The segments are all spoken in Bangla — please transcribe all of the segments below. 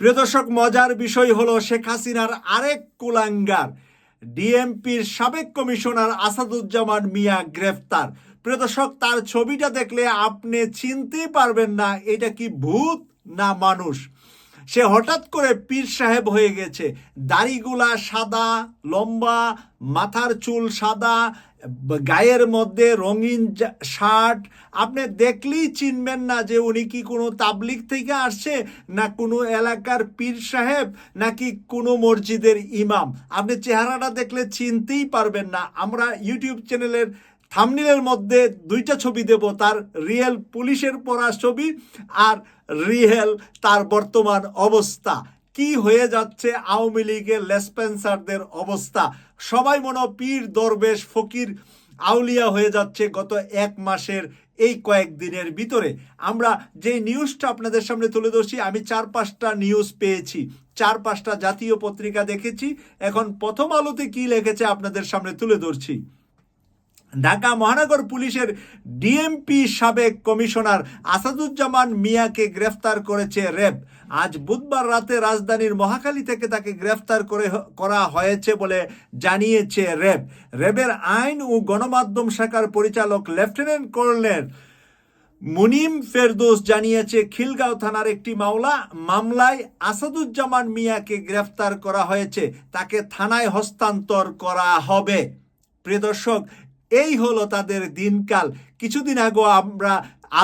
প্রিয় দর্শক, মজার বিষয় হলো শেখ হাসিনার আরেক কুলাঙ্গার, ডিএমপির সাবেক কমিশনার আসাদুজ্জামান মিয়া গ্রেফতার। প্রিয় দর্শক, তার ছবিটা দেখলে আপনি চিনতেই পারবেন না এটা কি ভূত না মানুষ। সে হঠাৎ করে পীর সাহেব হয়ে গেছে। দাড়িগুলা সাদা, লম্বা, মাথার চুল সাদা, গায়ের মধ্যে রঙিন শার্ট। আপনি দেখলেই চিনবেন না যে উনি কি কোনো তাবলিগ থেকে আসছে, না কোনো এলাকার পীর সাহেব, নাকি কোনো মসজিদের ইমাম। আপনি চেহারাটা দেখলে চিনতেই পারবেন না। আমরা ইউটিউব চ্যানেলের থামনিলের মধ্যে দুইটা ছবি দেব, তার রিয়েল পুলিশের পড়া ছবি আর রিয়েল তার বর্তমান অবস্থা। কি হয়ে যাচ্ছে আওয়ামী লীগের লেসপেন্সারদের অবস্থা? সবাই মনে পীর, দরবেশ, ফকির, আউলিয়া হয়ে যাচ্ছে গত এক মাসের এই কয়েকদিনের ভিতরে। আমরা যে নিউজটা আপনাদের সামনে তুলে ধরছি, আমি চার পাঁচটা নিউজ পেয়েছি। চার পাঁচটা জাতীয় পত্রিকা দেখেছি। এখন প্রথম আলোতে কি লিখেছে আপনাদের সামনে তুলে ধরছি? ঢাকা মহানগর পুলিশের ডিএমপি সাবেক কমিশনার আসাদুজ্জামান মিয়াকে গ্রেফতার করেছে র্যাব আজ বুধবার রাতে রাজধানীর মহাখালী থেকে তাকে গ্রেফতার করে করা হয়েছে বলে জানিয়েছে র্যাব র্যাবের আইন ও গণমাধ্যম শাখার পরিচালক লেফটেন্যান্ট কর্নেল মুনিম ফেরদোস জানিয়েছে, খিলগাঁও থানার একটি মামলা মামলায় আসাদুজ্জামান মিয়াকে গ্রেফতার করা হয়েছে। তাকে থানায় হস্তান্তর করা হবে। প্রিয় দর্শক এই হলো তাদের দিনকাল। কিছুদিন আগে আমরা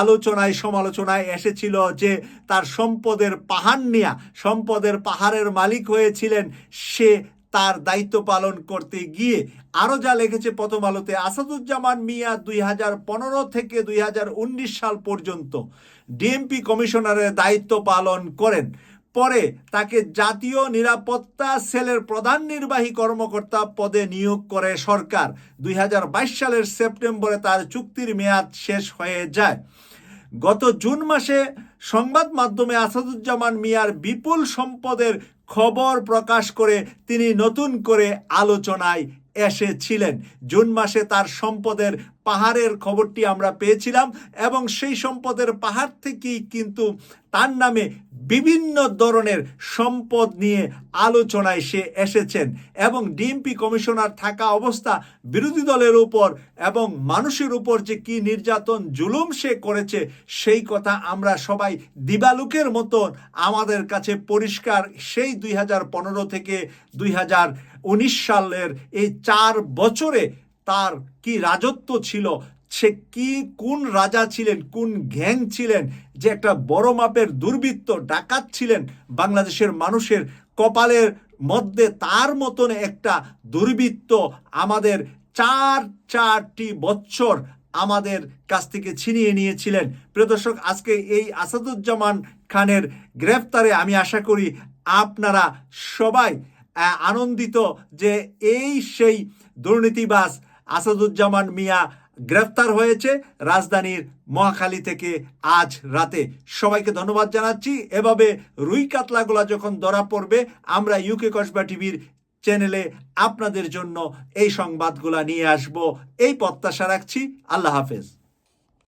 আলোচনায়, সমালোচনায় এসেছিল যে তার সম্পদের পাহাড় নিয়া, সম্পদের পাহাড়ের মালিক হয়েছিলেন সে তার দায়িত্ব পালন করতে গিয়ে। আরও যা লিখেছে প্রথম আলোতে, আসাদুজ্জামান মিয়া দুই হাজার পনেরো থেকে দুই হাজার উনিশ সাল পর্যন্ত ডিএমপি কমিশনারের দায়িত্ব পালন করেন। পরে তাকে জাতীয় নিরাপত্তা সেলের প্রধান নির্বাহী কর্মকর্তা পদে নিয়োগ করে সরকার। দুই হাজার বাইশ সালের সেপ্টেম্বরে তার চুক্তির মেয়াদ শেষ হয়ে যায়। গত জুন মাসে সংবাদ মাধ্যমে আসাদুজ্জামান মিয়ার বিপুল সম্পদের খবর প্রকাশ করে তিনি নতুন করে আলোচনায় এসেছিলেন। জুন মাসে তার সম্পদের পাহাড়ের খবরটি আমরা পেয়েছিলাম এবং সেই সম্পদের পাহাড় থেকেই কিন্তু তার নামে বিভিন্ন ধরনের সম্পদ নিয়ে আলোচনায় সে এসেছেন এবং ডিএমপি কমিশনার থাকা অবস্থা, বিরোধী দলের উপর এবং মানুষের উপর যে কি নির্যাতন, জুলুম সে করেছে, সেই কথা আমরা সবাই দিবালুকের মতন আমাদের কাছে পরিষ্কার। সেই দুই হাজার পনেরো থেকে দুই সালের এই চার বছরে তার কি রাজত্ব ছিল? সে কি, কোন রাজা ছিলেন, কোন গ্যাং ছিলেন? যে একটা বড় মাপের দুর্বৃত্ত, ডাকাত ছিলেন বাংলাদেশের মানুষের কপালের মধ্যে তার মতন একটা দুর্বৃত্ত আমাদের চার চারটি বছর আমাদের কাছ থেকে ছিনিয়ে নিয়েছিলেন। প্রিয় দর্শক, আজকে এই আসাদুজ্জামান খানের গ্রেফতারে আমি আশা করি আপনারা সবাই আনন্দিত যে এই সেই দুর্নীতিবাজ আসাদুজ্জামান মিয়া গ্রেফতার হয়েছে রাজধানীর মহাখালী থেকে আজ রাতে। সবাইকে ধন্যবাদ জানাচ্ছি। এভাবে রুই কাতলাগুলা যখন ধরা পড়বে, আমরা ইউকে কসবা টিভির চ্যানেলে আপনাদের জন্য এই সংবাদগুলা নিয়ে আসব। এই প্রত্যাশা রাখছি। আল্লাহ হাফেজ।